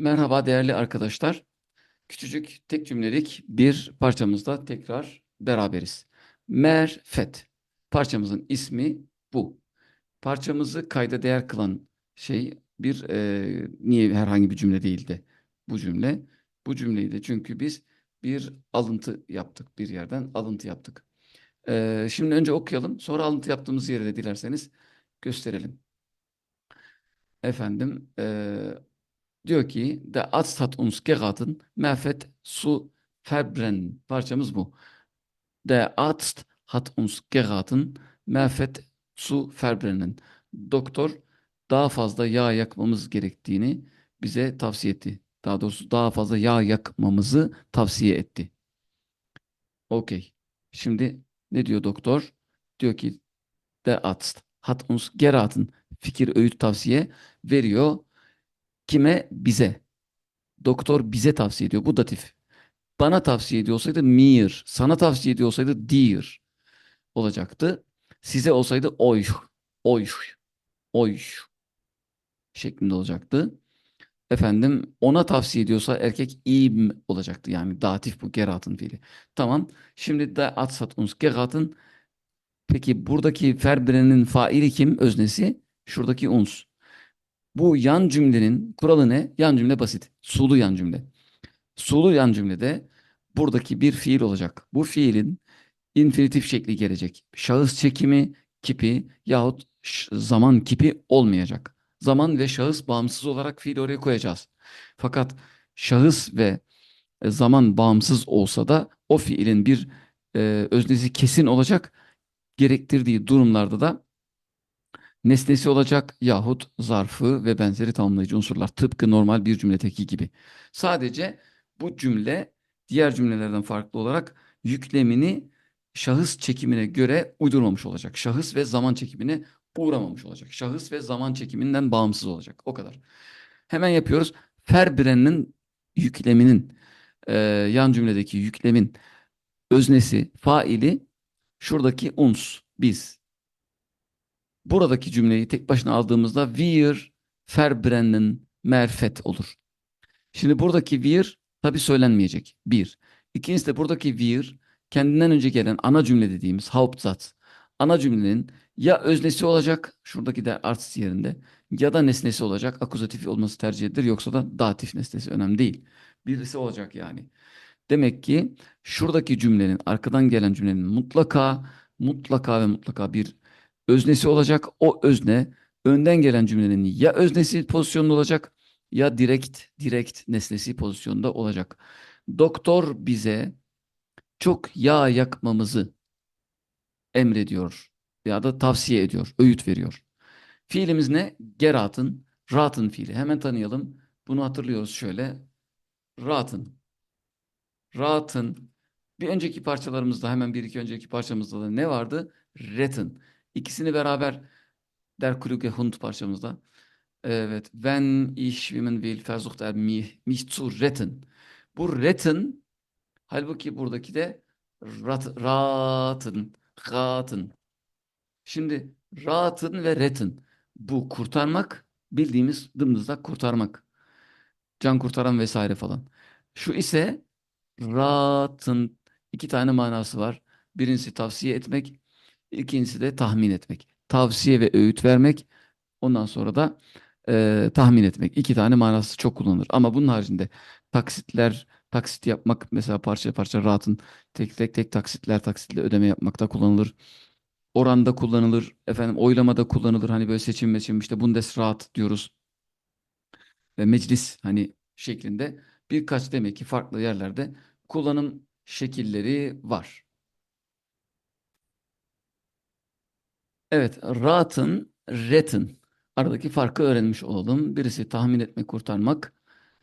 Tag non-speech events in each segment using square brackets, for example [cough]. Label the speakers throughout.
Speaker 1: Merhaba değerli arkadaşlar. Küçücük tek cümlelik bir parçamızda tekrar beraberiz. Merfet. Parçamızın ismi bu. Parçamızı kayda değer kılan şey bir e, niye herhangi bir cümle değildi bu cümle. Bu cümleyi de çünkü biz bir alıntı yaptık bir yerden alıntı yaptık. E, şimdi önce okuyalım sonra alıntı yaptığımız yeri de dilerseniz gösterelim. Efendim e, Diyor ki der Arzt hat uns geraten, Merfet su verbrennen. Parçamız bu. Der Arzt hat uns geraten, Merfet su verbrennen. Doktor daha fazla yağ yakmamız gerektiğini bize tavsiye etti. Daha doğrusu daha fazla yağ yakmamızı tavsiye etti. Okey. Şimdi ne diyor doktor? Diyor ki der Arzt hat uns geraten. Fikir, öğüt, tavsiye veriyor. Kime? Bize. Doktor bize tavsiye ediyor. Bu datif. Bana tavsiye ediyor olsaydı mir. Sana tavsiye ediyor olsaydı dir olacaktı. Size olsaydı oy, oy, oy şeklinde olacaktı. Efendim ona tavsiye ediyorsa erkek im olacaktı. Yani datif bu geratın fiili. Tamam. Şimdi de atsat uns geratın. Peki buradaki ferbrenin faili kim? Öznesi. Şuradaki uns. Bu yan cümlenin kuralı ne? Yan cümle basit. Sulu yan cümle. Sulu yan cümlede buradaki bir fiil olacak. Bu fiilin infinitif şekli gelecek. Şahıs çekimi kipi yahut zaman kipi olmayacak. Zaman ve şahıs bağımsız olarak fiil oraya koyacağız. Fakat şahıs ve e, zaman bağımsız olsa da o fiilin bir e, öznesi kesin olacak. Gerektirdiği durumlarda da nesnesi olacak yahut zarfı ve benzeri tamamlayıcı unsurlar. Tıpkı normal bir cümledeki gibi. Sadece bu cümle diğer cümlelerden farklı olarak yüklemini şahıs çekimine göre uydurmamış olacak. Şahıs ve zaman çekimine uğramamış olacak. Şahıs ve zaman çekiminden bağımsız olacak. O kadar. Hemen yapıyoruz. Ferbren'in yükleminin e, yan cümledeki yüklemin öznesi, faili şuradaki uns, biz. Buradaki cümleyi tek başına aldığımızda wir verbrennen Merfet olur. Şimdi buradaki wir tabi söylenmeyecek. Bir. İkincisi de buradaki wir kendinden önce gelen ana cümle dediğimiz Hauptsatz. Ana cümlenin ya öznesi olacak şuradaki de artist yerinde ya da nesnesi olacak. Akuzatif olması tercih edilir yoksa da datif nesnesi önemli değil. Birisi olacak yani. Demek ki şuradaki cümlenin arkadan gelen cümlenin mutlaka mutlaka ve mutlaka bir öznesi olacak. O özne önden gelen cümlenin ya öznesi pozisyonunda olacak ya direkt direkt nesnesi pozisyonda olacak. Doktor bize çok yağ yakmamızı emrediyor ya da tavsiye ediyor, öğüt veriyor. Fiilimiz ne? Geratın, ratın fiili. Hemen tanıyalım. Bunu hatırlıyoruz şöyle. Ratın. Ratın. Bir önceki parçalarımızda hemen bir iki önceki parçamızda da ne vardı? Retin. İkisini beraber Der Kluge Hund parçamızda. Evet. Wenn ich schwimmen will, versucht er mich, mich zu retten. Bu retten halbuki buradaki de rat, raten, raten. Şimdi raten ve retten. Bu kurtarmak bildiğimiz dımdızlak kurtarmak. Can kurtaran vesaire falan. Şu ise raten iki tane manası var. Birincisi tavsiye etmek, ikincisi de tahmin etmek. Tavsiye ve öğüt vermek, ondan sonra da e, tahmin etmek. İki tane manası çok kullanılır. Ama bunun haricinde taksitler, taksit yapmak mesela parça parça rahatın tek tek tek taksitler taksitle ödeme yapmakta kullanılır. Oranda kullanılır, efendim oylamada kullanılır. Hani böyle seçim seçim işte Bundesrat diyoruz ve meclis hani şeklinde birkaç demek ki farklı yerlerde kullanım şekilleri var. Evet, rahatın, retin aradaki farkı öğrenmiş olalım. Birisi tahmin etmek, kurtarmak.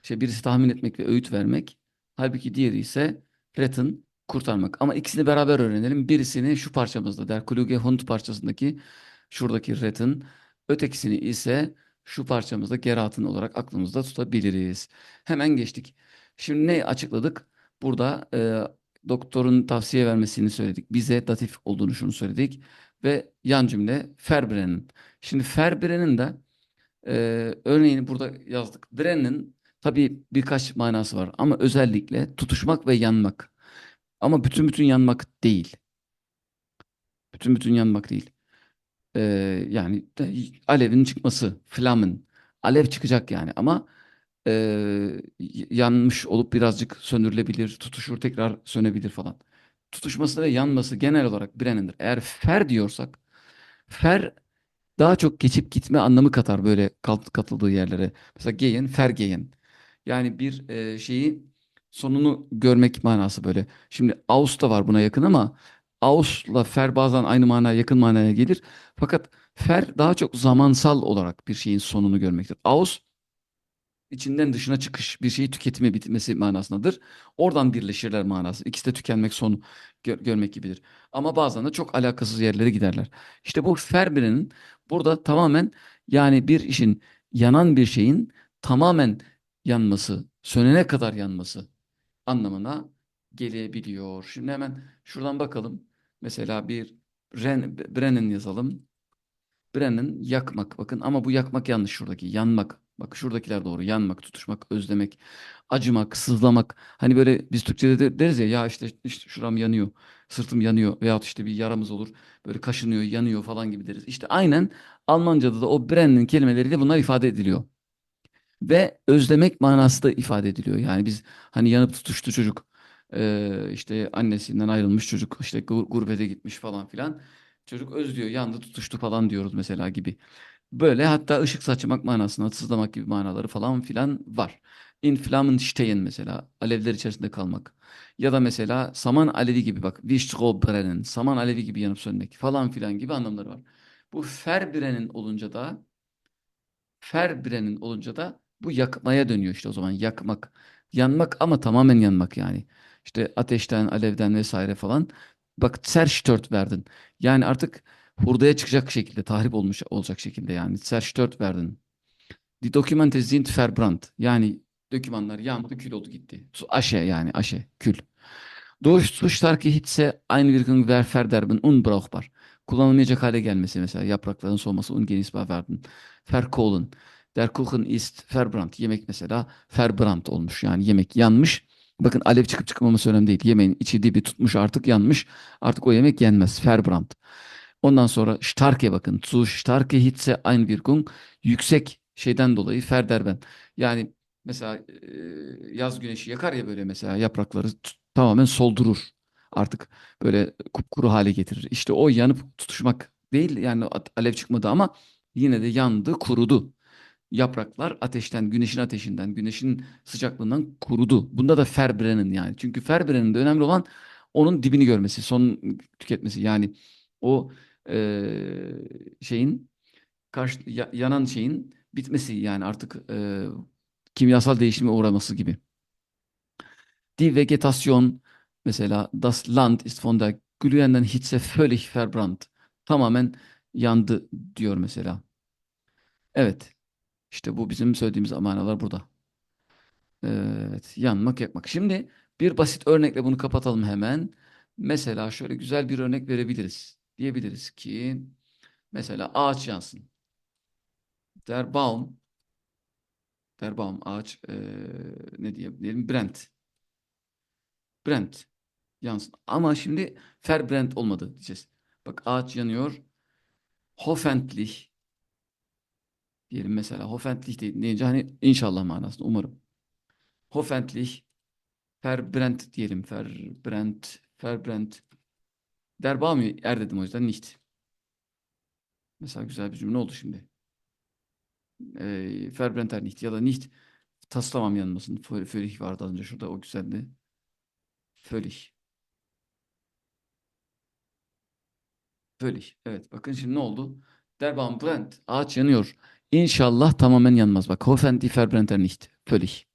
Speaker 1: İşte birisi tahmin etmek ve öğüt vermek. Halbuki diğeri ise retin, kurtarmak. Ama ikisini beraber öğrenelim. Birisini şu parçamızda der Kluge Hund parçasındaki şuradaki retin. Ötekisini ise şu parçamızda geratın olarak aklımızda tutabiliriz. Hemen geçtik. Şimdi ne açıkladık? Burada e, doktorun tavsiye vermesini söyledik. Bize datif olduğunu şunu söyledik ve yan cümle Ferbren'in. Şimdi Ferbren'in de e, örneğini burada yazdık. Brenn'in Tabii birkaç manası var ama özellikle tutuşmak ve yanmak. Ama bütün bütün yanmak değil. Bütün bütün yanmak değil. Ee, yani de- alevin çıkması, flammen. Alev çıkacak yani ama e, yanmış olup birazcık söndürülebilir, tutuşur tekrar sönebilir falan. Tutuşması ve yanması genel olarak brennendir. Eğer fer diyorsak, fer daha çok geçip gitme anlamı katar böyle kat- katıldığı yerlere. Mesela geyen, fergeyen. Yani bir e, şeyi sonunu görmek manası böyle. Şimdi aus da var buna yakın ama ausla fer bazen aynı manaya yakın manaya gelir. Fakat fer daha çok zamansal olarak bir şeyin sonunu görmektir. Aus içinden dışına çıkış, bir şeyi tüketime bitmesi manasındadır. Oradan birleşirler manası. İkisi de tükenmek, sonu gö- görmek gibidir. Ama bazen de çok alakasız yerlere giderler. İşte bu Ferber'in burada tamamen yani bir işin yanan bir şeyin tamamen yanması, sönene kadar yanması anlamına gelebiliyor. Şimdi hemen şuradan bakalım. Mesela bir Ren, Brennan yazalım. Brennan yakmak. Bakın ama bu yakmak yanlış şuradaki. Yanmak. Bak şuradakiler doğru. Yanmak, tutuşmak, özlemek, acımak, sızlamak. Hani böyle biz Türkçe'de de deriz ya ya işte, işte şuram yanıyor. Sırtım yanıyor veyahut işte bir yaramız olur. Böyle kaşınıyor, yanıyor falan gibi deriz. İşte aynen Almanca'da da o Brennan'ın kelimeleriyle bunlar ifade ediliyor. Ve özlemek manası da ifade ediliyor. Yani biz hani yanıp tutuştu çocuk. İşte annesinden ayrılmış çocuk işte gur- gurbete gitmiş falan filan. Çocuk özlüyor, yandı, tutuştu falan diyoruz mesela gibi. Böyle hatta ışık saçmak manasına, sızlamak gibi manaları falan filan var. In Flammen stehen mesela, alevler içerisinde kalmak. Ya da mesela saman alevi gibi bak, Wichtrobrennen, saman alevi gibi yanıp sönmek falan filan gibi anlamları var. Bu Verbrennen olunca da Ferbrennen olunca da bu yakmaya dönüyor işte o zaman yakmak. Yanmak ama tamamen yanmak yani. İşte ateşten, alevden vesaire falan. Bak zerstört verdin. Yani artık hurdaya çıkacak şekilde, tahrip olmuş olacak şekilde yani. Zerstört verdin. Die Dokumente sind verbrannt. Yani dokümanlar yandı, kül oldu gitti. Aşe yani aşe, kül. Durch zu starke Hitze Einwirkung ver verderben unbrauchbar. Kullanılmayacak hale gelmesi mesela yaprakların soğuması ungenießbar werden. Verkohlen. Der Kuchen ist verbrannt. Yemek mesela verbrannt olmuş. Yani yemek yanmış. Bakın alev çıkıp çıkmaması önemli değil. Yemeğin içi dibi tutmuş artık yanmış. Artık o yemek yenmez. Verbrannt. Ondan sonra starke bakın. Zu starke Hitze Einwirkung. Yüksek şeyden dolayı verderben. Yani mesela yaz güneşi yakar ya böyle mesela yaprakları tamamen soldurur. Artık böyle kupkuru hale getirir. İşte o yanıp tutuşmak değil yani alev çıkmadı ama yine de yandı, kurudu. Yapraklar ateşten, güneşin ateşinden, güneşin sıcaklığından kurudu. Bunda da Ferbren'in yani. Çünkü Ferbren'in de önemli olan onun dibini görmesi, son tüketmesi. Yani o eee, şeyin karşı ya- yanan şeyin bitmesi yani artık eee, kimyasal değişime uğraması gibi. Die Vegetation mesela das Land ist von der glühenden Hitze völlig verbrannt. Tamamen yandı diyor mesela. Evet. işte bu bizim söylediğimiz manalar burada. Evet. Yanmak, yakmak. Şimdi bir basit örnekle bunu kapatalım hemen. Mesela şöyle güzel bir örnek verebiliriz. Diyebiliriz ki mesela ağaç yansın. Der Baum, der Baum ağaç eee, ne diyelim? Brent. Brent. Yansın. Ama şimdi Verbrennt olmadı diyeceğiz. Bak ağaç yanıyor. Hoffentlich diyelim mesela. Hoffentlich de- deyince hani inşallah manasında umarım. Hoffentlich Verbrennt diyelim. Verbrennt. Verbrennt. Der Baum er dedim o yüzden nicht. Mesela güzel bir cümle oldu şimdi. Ee, Verbrennt er nicht ya da nicht. Taslamam yanmasın. Vö- Völlig vardı az önce şurada o güzeldi. Völlig. Völlig. Evet bakın şimdi ne oldu? Der Baum brennt. Ağaç yanıyor. İnşallah tamamen yanmaz. Bak hoffentlich verbrennt er nicht. Völlig.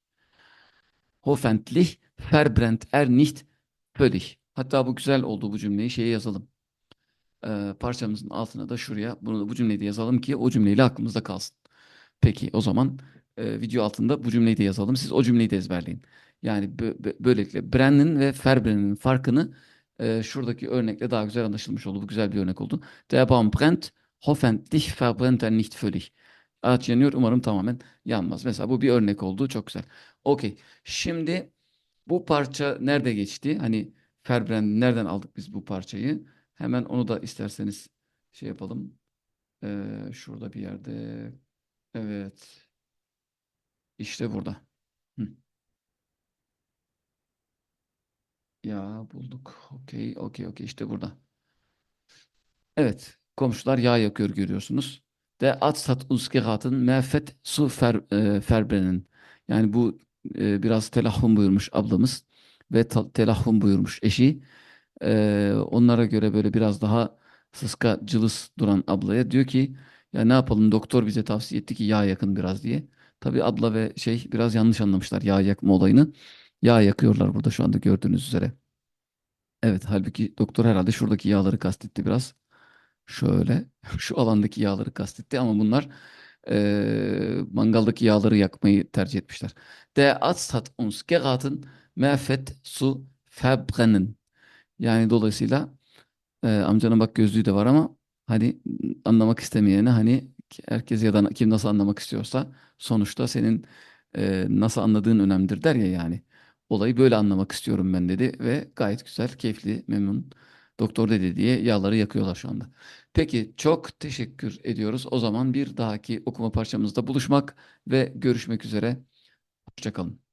Speaker 1: Hoffentlich verbrennt er nicht. Völlig. Hatta bu güzel oldu bu cümleyi şeye yazalım. Ee, parçamızın altına da şuraya bunu bu cümleyi de yazalım ki o cümleyle aklımızda kalsın. Peki o zaman e, video altında bu cümleyi de yazalım. Siz o cümleyi de ezberleyin. Yani bö- bö- böylelikle Brenn'in ve Verbrennen'in farkını e, şuradaki örnekle daha güzel anlaşılmış oldu. Bu güzel bir örnek oldu. Der Baum brennt, hoffentlich verbrennt er nicht völlig. Ağaç yanıyor. Umarım tamamen yanmaz. Mesela bu bir örnek oldu. Çok güzel. Okey. Şimdi bu parça nerede geçti? Hani Ferbren nereden aldık biz bu parçayı? Hemen onu da isterseniz şey yapalım. Ee, şurada bir yerde. Evet. İşte burada. Hı. Ya bulduk. Okey, okey, okey. İşte burada. Evet. Komşular yağ yakıyor görüyorsunuz. De atsat geraten mefet su fer, e, ferbrennen. Yani bu e, biraz telahhum buyurmuş ablamız ve telahhum buyurmuş eşi. E, onlara göre böyle biraz daha sıska cılız duran ablaya diyor ki ya ne yapalım doktor bize tavsiye etti ki yağ yakın biraz diye. Tabii abla ve şey biraz yanlış anlamışlar yağ yakma olayını. Yağ yakıyorlar burada şu anda gördüğünüz üzere. Evet halbuki doktor herhalde şuradaki yağları kastetti biraz. Şöyle [laughs] şu alandaki yağları kastetti ama bunlar eee, mangaldaki yağları yakmayı tercih etmişler. Der Arzt hat uns geraten, mehr Fett verbrennen. Yani dolayısıyla ee, amcanın bak gözlüğü de var ama hani anlamak istemeyene hani herkes ya da kim nasıl anlamak istiyorsa sonuçta senin e, nasıl anladığın önemlidir der ya yani. Olayı böyle anlamak istiyorum ben dedi ve gayet güzel, keyifli, memnun. Doktor dedi diye yağları yakıyorlar şu anda. Peki çok teşekkür ediyoruz. O zaman bir dahaki okuma parçamızda buluşmak ve görüşmek üzere. Hoşça kalın.